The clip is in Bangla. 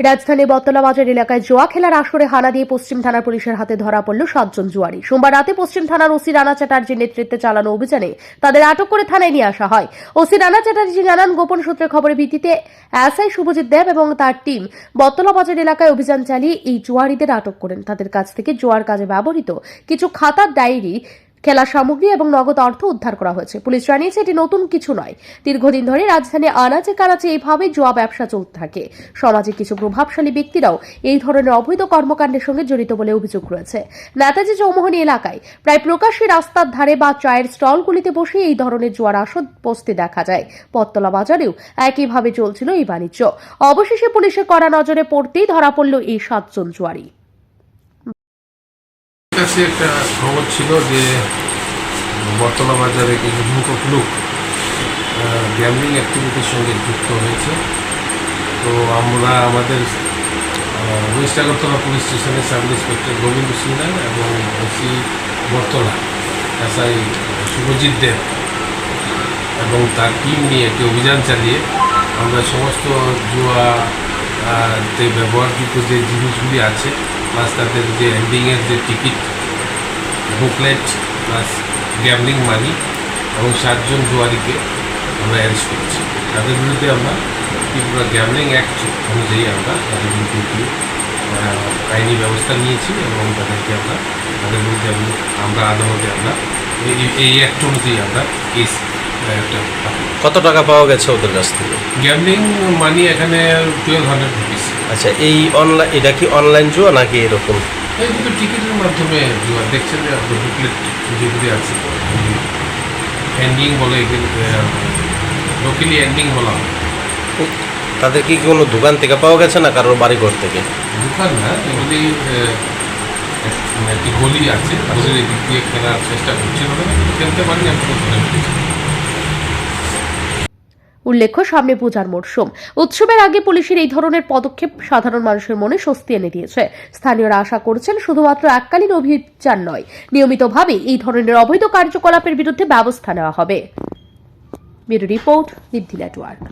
রাজধানী বতলা বাজার এলাকায় জোয়া খেলার আসরে হানা দিয়ে পশ্চিম থানার পুলিশের হাতে ধরা পড়ল সাতজন জুয়ারি। সোমবার রাতে পশ্চিম থানার ওসি রানা চ্যাটার্জির নেতৃত্বে চালানো অভিযানে তাদের আটক করে থানায় নিয়ে আসা হয়। ওসি রানা চ্যাটার্জি জানান, গোপন সূত্রে খবরের ভিত্তিতে এসআই শুভজিৎ দেব এবং তার টিম বতলা বাজার এলাকায় অভিযান চালিয়ে এই জুয়ারিদের আটক করেন। তাদের কাছ থেকে জোয়ার কাজে ব্যবহৃত কিছু খাতার ডায়েরি খেলার সামগ্রী এবং নগদ অর্থ উদ্ধার করা হয়েছে। পুলিশ জানিয়েছে, এটি নতুন কিছু নয়। দীর্ঘদিন ধরে রাজধানী আনাচে কানাচে এইভাবে জুয়া ব্যবসা চলতে থাকে। সমাজে কিছু প্রভাবশালী ব্যক্তিরাও এই ধরনের অবৈধ কর্মকাণ্ডের সঙ্গে জড়িত বলে অভিযোগ রয়েছে। নেতাজি চৌমোহনী এলাকায় প্রায় প্রকাশ্যে রাস্তার ধারে বা চায়ের স্টলগুলিতে বসে এই ধরনের জুয়ার আসর বসতে দেখা যায়। পত্তলা বাজারেও একইভাবে চলছিল এই বাণিজ্য। অবশেষে পুলিশের কড়া নজরে পড়তেই ধরা পড়ল এই সাতজন জুয়ারি। কাছে একটা খবর ছিল যে বর্তলা বাজারে কিছু সংখ্যক লোক গ্যামলিং অ্যাক্টিভিটির সঙ্গে যুক্ত হয়েছে। তো আমরা আমাদের ওয়েস্ট আগরতলা পুলিশ স্টেশনের সাব ইন্সপেক্টর গোবিন্দ সিনহা এবং ওসি বর্তলা এসআই শুভজিৎ দেব এবং তার টিম নিয়ে একটি অভিযান চালিয়ে আমরা সমস্ত জুয়া তে ব্যবহারযোগ্য যে জিনিসগুলি আছে প্লাস তাদের যে এন্ডিংয়ের যে ticket booklet plus gambling money এবং সাতজন জুয়ারিকে আমরা অ্যারেস্ট করেছি। তাদের বিরুদ্ধে আমরা ত্রিপুরা গ্যামলিং অ্যাক্ট অনুযায়ী আমরা তাদের বিরুদ্ধে একটি আইনি ব্যবস্থা নিয়েছি এবং তাদেরকে আমরা তাদের বিরুদ্ধে আমরা- আদালতে আমরা এই- এই অ্যাক্ট অনুযায়ী আমরা কেস কত টাকা পাওয়া গেছে ওদের কাছ থেকে? গ্যামলিং মানি এখানে টুয়েলভ হান্ড্রেড রুপিস আচ্ছা এই অনলাইন এটা কি অনলাইন জুয়া নাকি এরকম? এই দুটো টিকিটের মাধ্যমে দেখছেন যে আপনার বুকলেট যেগুলি আছে এন্ডিং বলে লোকালি এন্ডিং বলা হয়। তাদের কি কোনো দোকান থেকে পাওয়া গেছে না কারোর বাড়ি ঘর থেকে? দোকান না এগুলি এক- একটি গলি আছে গলির এদিক দিয়ে খেলার চেষ্টা করছিল খেলতে পারি আমরা ধরে ফেলেছি উল্লেখ্য, সামনে পূজার মরশুম। উৎসবের আগে পুলিশের এই ধরনের পদক্ষেপ সাধারণ মানুষের মনে স্বস্তি এনে দিয়েছে। স্থানীয়রা আশা করছেন, শুধুমাত্র এককালীন অভিযান নয় নিয়মিতভাবে এই ধরনের অবৈধ কার্যকলাপের বিরুদ্ধে ব্যবস্থা নেওয়া হবে। Report network